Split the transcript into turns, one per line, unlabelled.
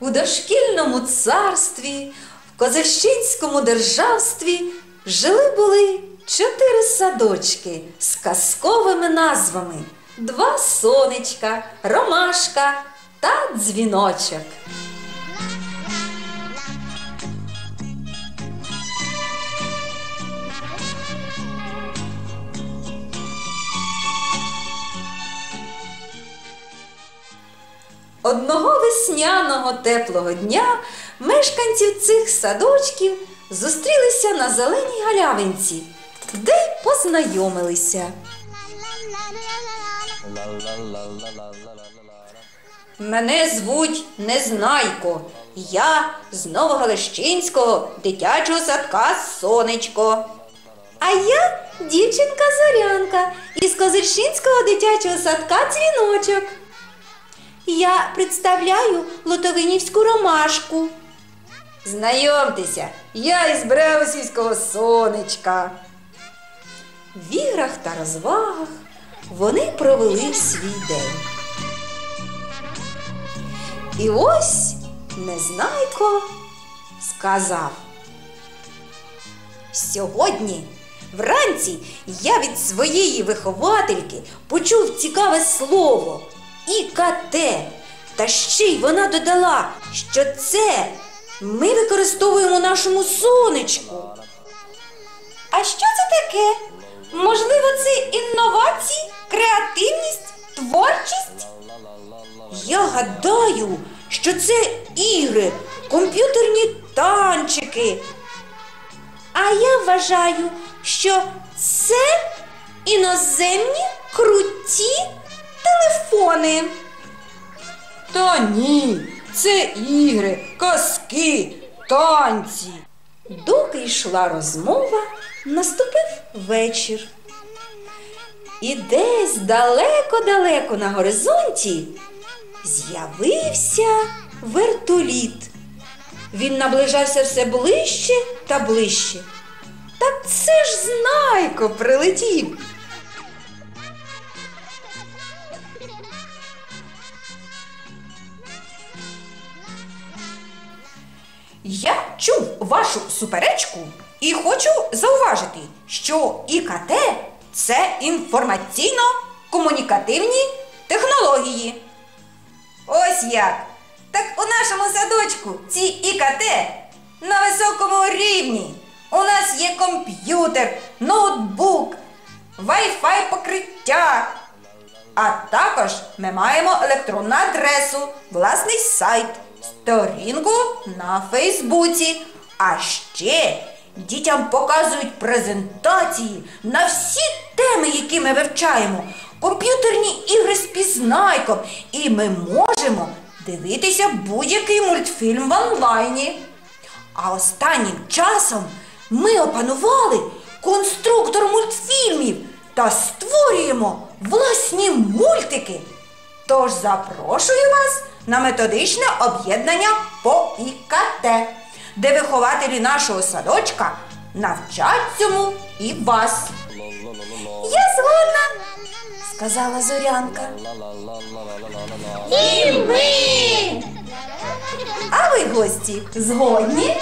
У дошкільному царстві, в Козельщинському державстві жили були чотири садочки з казковими назвами: два сонечка, ромашка та дзвіночок. Одного весняного теплого дня мешканців цих садочків зустрілися на зеленій галявинці, де й познайомилися. Мене звуть Незнайко. Я з Новогалещинського дитячого садка Сонечко. А я дівчинка Зорянка із Козельщинського дитячого садка Дзвіночок. Я представляю Лотовинівську ромашку. Знайомтеся, я із Бреусівського сонечка. В іграх та розвагах вони провели свій день. І ось Незнайко сказав. Сьогодні вранці я від своєї виховательки почув цікаве слово ІКТ. Та ще й вона додала, що це ми використовуємо нашому сонечку. А що це таке? Можливо, це інновації, креативність, творчість? Я гадаю, що це ігри, комп'ютерні танчики. А я вважаю, що це іноземні круті телефони. Та ні, це ігри, казки, танці. Доки йшла розмова, наступив вечір. І десь далеко-далеко на горизонті з'явився вертоліт. Він наближався все ближче та ближче. Так це ж знайко прилетів. Я чув вашу суперечку і хочу зауважити, що ІКТ це інформаційно-комунікативні технології. Ось як. Так у нашому садочку ці ІКТ на високому рівні. У нас є комп'ютер, ноутбук, Wi-Fi покриття. А також ми маємо електронну адресу, власний сайт, сторінку на Фейсбуці. А ще дітям показують презентації на всі теми, які ми вивчаємо, комп'ютерні ігри з пізнайком, і ми можемо дивитися будь-який мультфільм в онлайні. А останнім часом ми опанували конструктор мультфільмів та створюємо власні мультики. Тож запрошую вас на методичне об'єднання по ІКТ, де вихователі нашого садочка навчать цьому і вас. Я згодна, сказала Зорянка.
І ми!
А ви, гості, згодні?